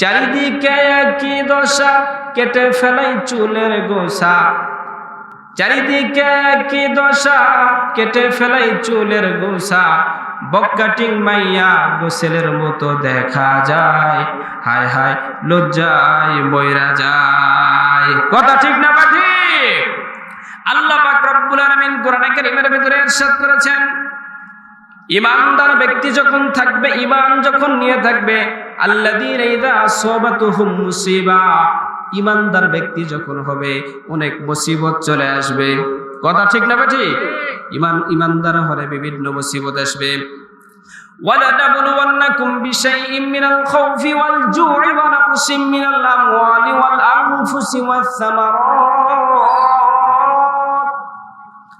চারিদিকে একই দশা কেটে ফেলাই চুলের গোসা। চারিদিকে একই দশা কেটে ফেলাই চুলের গোসা। বক্কাটিং মাইয়া গোসেলের মতো দেখা যায়। হায় হায় লজ্জায় বইরা যায়। কথা ঠিক না বা ঠিক আল্লাহ পাক রব্বুল আলামিন কোরআনে কারীমের ভিতরে ইরশাদ করেছেন ইমানদার ব্যক্তি যখন থাকবে ইমান যখন নিয়ে থাকবে আল্লাযীনা ইযা আসাবাতুহুম মুসিবা ইমানদার ব্যক্তি যখন হবে অনেক মুসিবত চলে আসবে কথা ঠিক না ঠিক ইমান ইমানদার হলে বিভিন্ন মুসিবত আসবে ولنبلونكم بشيء من الخوف والجوع ونقص من الأموال والأنفس والثمرات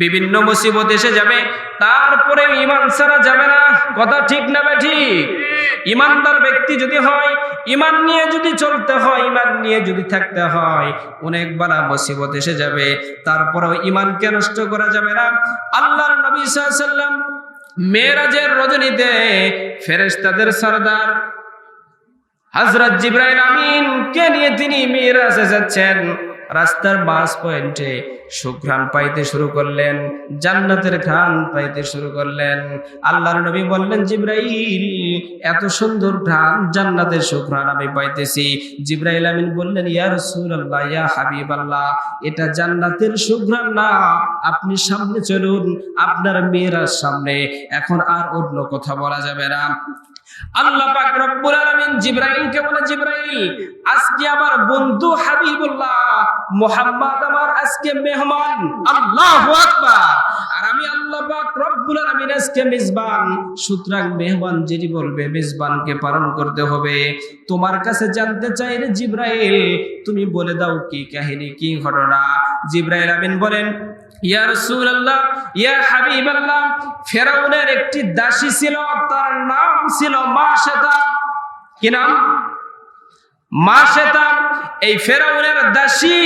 বিভিন্ন মুসিবত এসে যাবে তারপরে ইমান ছাড়া যাবে না। কথা ঠিক না ঠিক? ইমানদার ব্যক্তি যদি হয় ইমান নিয়ে যদি চলতে হয় ইমান নিয়ে যদি থাকতে হয় অনেক বালা মুসিবত এসে যাবে, তারপরেও ইমানকে নষ্ট করা যাবে না। আল্লাহর নবী সাল্লাম মেয়েরাজের রজনীতে ফেরেশতাদের সরদার হজরত জিব্রাইল আমিন কে নিয়ে তিনি মিরাজ যাচ্ছেন রাস্তার বাস পয়েন্টে সুঘ্রাণ পাইতে শুরু করলেন, জান্নাতের ঘ্রাণ পাইতে শুরু করলেন। আল্লাহর নবী বললেন, জিব্রাইল, এত সুন্দর ঘ্রাণ, জান্নাতের সুঘ্রাণ আমি পাইতেছি। জিব্রাইল আমিন বললেন, ইয়া রাসূলুল্লাহ, ইয়া হাবিবাল্লাহ, এটা জান্নাতের সুঘ্রাণ না, আপনি সামনে চলুন, আপনার মেয়েরা সামনে, এখন আর অন্য কথা বলা যাবে না। আল্লাহ পাক রব্বুল আলামিন জিব্রাইলকে বলে, জিব্রাইল, আজকে আমার বন্ধু হাবিবুল্লাহ মুহাম্মদ আমার আজকে মেহমান। আর আমি আল্লাহ রব্বুল আজকে মেজবান। সুতরাং মেহমান বলবে, মেজবানকে পালন করতে হবে। তোমার কাছে জানতে চাই রে জিব্রাইল, তুমি বলে দাও কি কাহিনী, কি ঘটনা? জিব্রাইল আমিন বলেন, ইয়া রাসূলুল্লাহ, ইয়া হাবিবাল্লাহ, ফেরাউনের একটি দাসী ছিল, তার নাম ছিল মাশেতা কি নাম? মাশেতা এই ফেরাউনের দাসী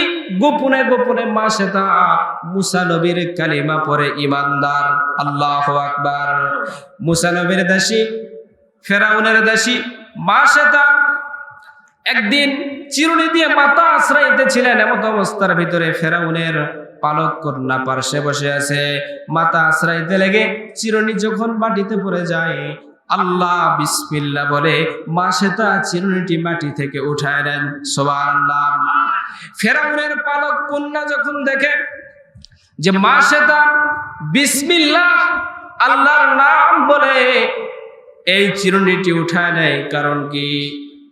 গোপনে গোপনে মাশেতা মুসা নবীর কালিমা পরে ইমানদার। আল্লাহু আকবার। মুসা নবীর দাসী, ফেরাউনের দাসী মাশেতা একদিন চিরুনি দিয়ে মাথা আশ্রয়তে ছিলেন এমত অবস্থার ভিতরে ফেরাউনের পালক কন্যা পার্শ্বে বসে আছে। মাথা আশ্রয়তে লেগে চিরুনি যখন মাটিতে পড়ে যায় আল্লাহ বিসমিল্লা বলে মা সেতা চিরুনিটি মাটি থেকে উঠায় নেন, সুবহানাল্লাহ। ফেরাউনের পালক কন্যা যখন দেখে যে মা সেতা বিসমিল্লাহ, আল্লাহর নাম বলে, এই চিরুনিটি উঠায় নেয়, কারণ কি?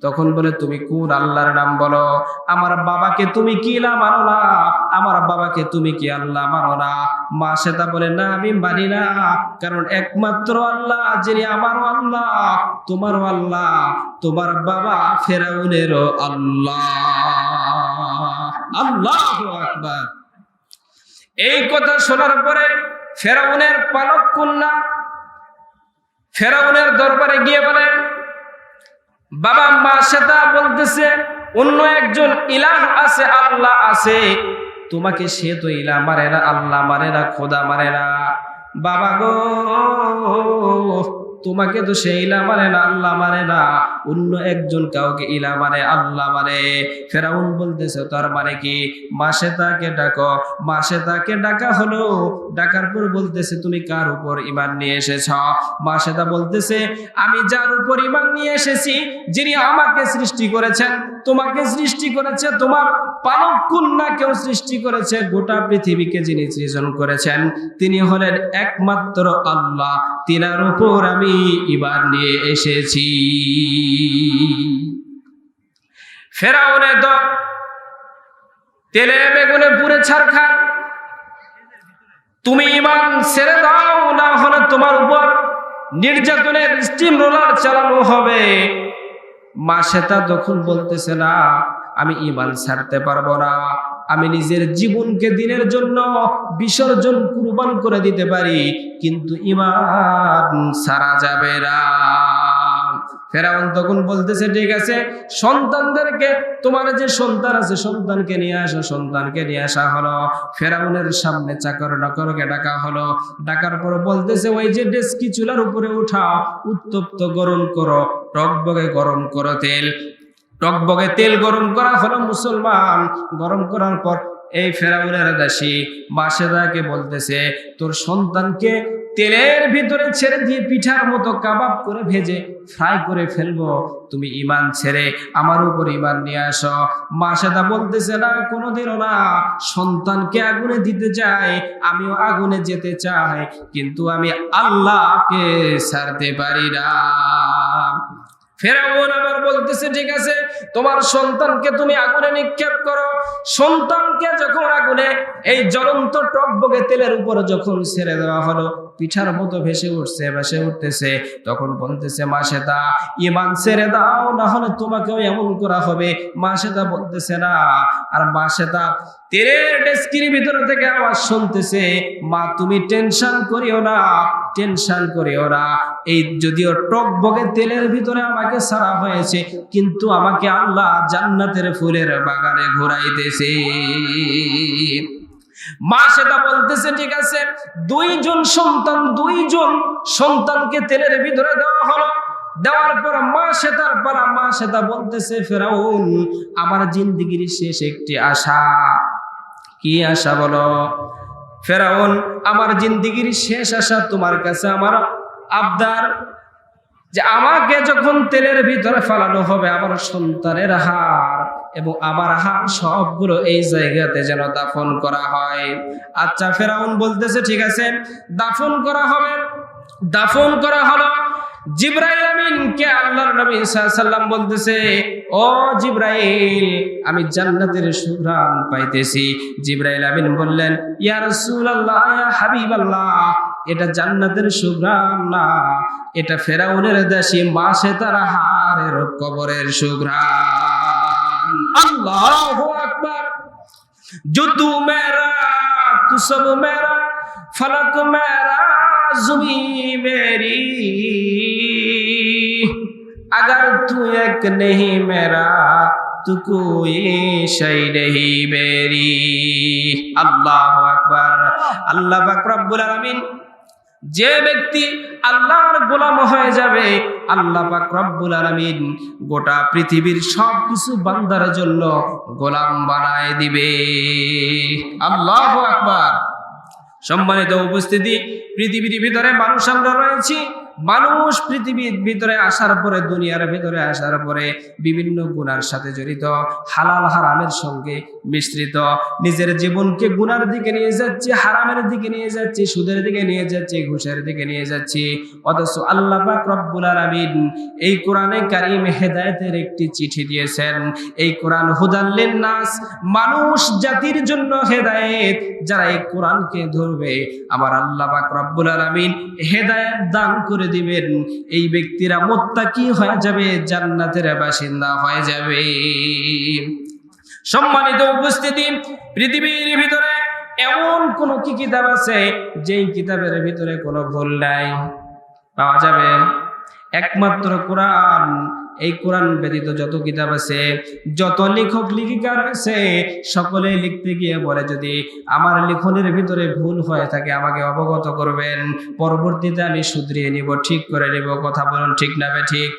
তখন বলে, তুমি কোন আল্লাহর নাম বলো? আমার বাবাকে তুমি কি না মানো না? আমার বাবাকে তুমি কি আল্লাহ মানো না? মা সেটা বলে, না, আমি মানি না। কারণ একমাত্র আল্লাহ, যিনি আমারও আল্লাহ, তোমারও আল্লাহ, তোমার বাবা ফেরাউনেরও আল্লাহ। আল্লাহ আকবার। এই কথা শোনার পরে ফেরাউনের পালক কন্যা ফেরাউনের দরবারে গিয়ে বলেন বাবা মা সেটা বলতেছে, অন্য একজন ইলাহ আছে, আল্লাহ আছে। তোমাকে সে তো ইলা মারে না, আল্লাহ মারে না, খোদা মারে না। বাবা গো তোমাকে তো সে ইলা মানে না, আল্লাহ মানে না। অন্য একজন কাউকে ইলা মানে আল্লাহ মানে। ফেরাউন বলতেছে, তার মানে কি? মাসে তাকে ডাকো, মাসে তাকে ডাকা হলো। ডাকার পর বলতেছে, তুমি কার উপর ইমান নিয়ে এসেছ? মাসে তা বলতেছে, আমি যার উপর ইমান নিয়ে এসেছি, যিনি আমাকে সৃষ্টি করেছেন, তোমাকে সৃষ্টি করেছে, তোমার পালক কন্যাকেও সৃষ্টি করেছে, গোটা পৃথিবীকে যিনি সৃজন করেছেন, তিনি হলেন একমাত্র আল্লাহ। তিনার উপর আমি ইমান নিয়ে এসেছি। ফেরাউনে তো তেলে বেগুনে পুরে ছাড় খান তুমি ইমান ছেড়ে দাও, না হলে তোমার উপর নির্যাতনের স্টিম রোলার চালানো হবে। মা সেটা তখন বলতেছে না, আমি ইমান ছাড়তে পারব না। আমি নিজের জীবনকে দিনের জন্য বিসর্জন কুরবান করে দিতে পারি, কিন্তু ইমান সারা যাবে না। ফেরাউন তখন বলতেছে, ঠিক আছে, সন্তানদেরকে, তোমার যে সন্তান আছে, সন্তানকে নিয়ে আসো, সন্তানকে নিয়ে আসা হলো। ফেরাউনের সামনে চাকর নকরকে ডাকা হলো। ডাকার পর বলতেছে, ওই যে ডেস্কি চুলার উপরে উঠাও, উত্তপ্ত গরম করো, টকবগে গরম করো তেল। টকবগে তেল গরম করা হলো মুসলমান। গরম করার পর এই ফেরাউনের দাসী মাসেদাকে বলতেছে, তোর সন্তানকে তেলের ভিতরে ছেড়ে দিয়ে পিঠার মতো কাবাব করে ভেজে ফ্রাই করে ফেলব। তুমি ইমান ছেড়ে আমার উপর ইমান নিয়ে আসো। মাসেদা বলতেছে, না, কোনোদিনও না। সন্তানকে আগুনে দিতে চাই, আমিও আগুনে যেতে চাই, কিন্তু আমি আল্লাহকে ছাড়তে পারি না। ফেরাউন আবার বলতেছে ঠিক আছে তোমার সন্তানকে তুমি আগুনে নিক্ষেপ করো। সন্তানকে যখন আগুনে, এই জ্বলন্ত টকবগে তেলের উপর যখন ছেড়ে দেওয়া হলো, পিঠার মতো ভেসে উঠছে, ভেসে উঠতেছে, তখন বলতেছে, মাসেদা, ইমান ছেড়ে দাও না হলে তোমাকেও এমন করা হবে। মাসেদা বলতেছে, না। আর মাসেদা তেলের ডেস্কির ভিতর থেকে আওয়াজ শুনতেছে, মা, তুমি টেনশন করিও না, টেনশন করিও না। এই যদিও টক বগে তেলের ভিতরে আমাকে সারা হয়েছে, কিন্তু আমাকে আল্লাহ জান্নাতের ফুলের বাগানে ঘোরাইতেছে মা সেটা বলতেছে, ঠিক আছে, দুইজন সন্তান, দুইজন সন্তানকে তেলের ভিতরে দেওয়া হলো। দেওয়ার পর মা সেতার পারা মা সেটা বলতেছে, ফেরাউন, আমার জিন্দগির শেষ একটি আশা। কি আশা বলো? ফেরাউন, আমার জিন্দগির শেষ আশা তোমার কাছে আমার আবদার। যে আমাকে যখন তেলের ভিতরে ফেলানো হবে, আমার সন্তানের হার। এবং আমার হার সবগুলো এই জায়গাতে যেন দাফন করা হয়। আচ্ছা ফেরাউন বলতেছে, ঠিক আছে, দাফন করা হবে। দাফন করা হলো। জিব্রাইল আমিনকে আল্লাহর নবী সাল্লাম বলতেছে, ও জিব্রাইল, আমি জান্নাতের সুঘ্রাণ পাইতেছি। জিব্রাইল আমিন বললেন, ইয়া রাসূলুল্লাহ, ইয়া হাবিবাল্লাহ, এটা জান্নাতের সুঘ্রাণ না, এটা ফেরাউনের দাসী মাসে তার হারের কবরের সুঘ্রাণ আল্লাহু আকবার जुतू मेरा तू सब मेरा फलक मेरा जुमी मेरी अगर तू एक नहीं मेरा तू कोई शै नहीं मेरी আল্লাহ আকবার আল্লাহ পাক রব্বুল আলামিন যে ব্যক্তি আল্লাহর গোলাম হয়ে যাবে, আল্লাহ পাক রব্বুল আলামিন গোটা পৃথিবীর সব কিছু বান্দার জন্য গোলাম বানায় দিবে। আল্লাহ আকবার। সম্মানিত উপস্থিতি, পৃথিবীর ভিতরে মানুষ আমরা রয়েছি মানুষ পৃথিবীর ভিতরে আসার পরে, দুনিয়ার ভিতরে আসার পরে বিভিন্ন গুনার সাথে জড়িত, হালাল হারামের সঙ্গে মিশ্রিত। নিজের জীবনকে গুনার দিকে নিয়ে যাচ্ছে, হারামের দিকে নিয়ে যাচ্ছে, সুদের দিকে নিয়ে যাচ্ছে, ঘুষের দিকে নিয়ে যাচ্ছে। অথচ আল্লাহ পাক রব্বুল আলামিন এই কোরআনে কারিম হেদায়েতের একটি চিঠি দিয়েছেন। এই কোরআন হুদাল্লিন নাস মানুষ জাতির জন্য হেদায়েত। যারা এই কোরআনকে ধরবে, আমার আল্লাহ পাক রব্বুল আলামিন হেদায়েত দান করে দিবেন। এই ব্যক্তিরা মোত্তাকি হয়ে যাবে? জান্নাতের বাসিন্দা হয়ে যাবে। সম্মানিত উপস্থিতি, পৃথিবীর ভিতরে এমন কোন কি কিতাব আছে, যেই কিতাবের ভিতরে কোনো ভুল নাই? পাওয়া যাবে। একমাত্র কোরআন। এই কোরআন ব্যতীত যত কিতাব আছে, যত লেখক লিখিকা আছে, সকলে লিখতে গিয়ে বলে, যদি আমার লিখনের ভিতরে ভুল হয়ে থাকে, আমাকে অবগত করবেন। পরবর্তীতে আমি শুধরিয়ে নিব, ঠিক করে নিব। কথা বলুন ঠিক না ঠিক?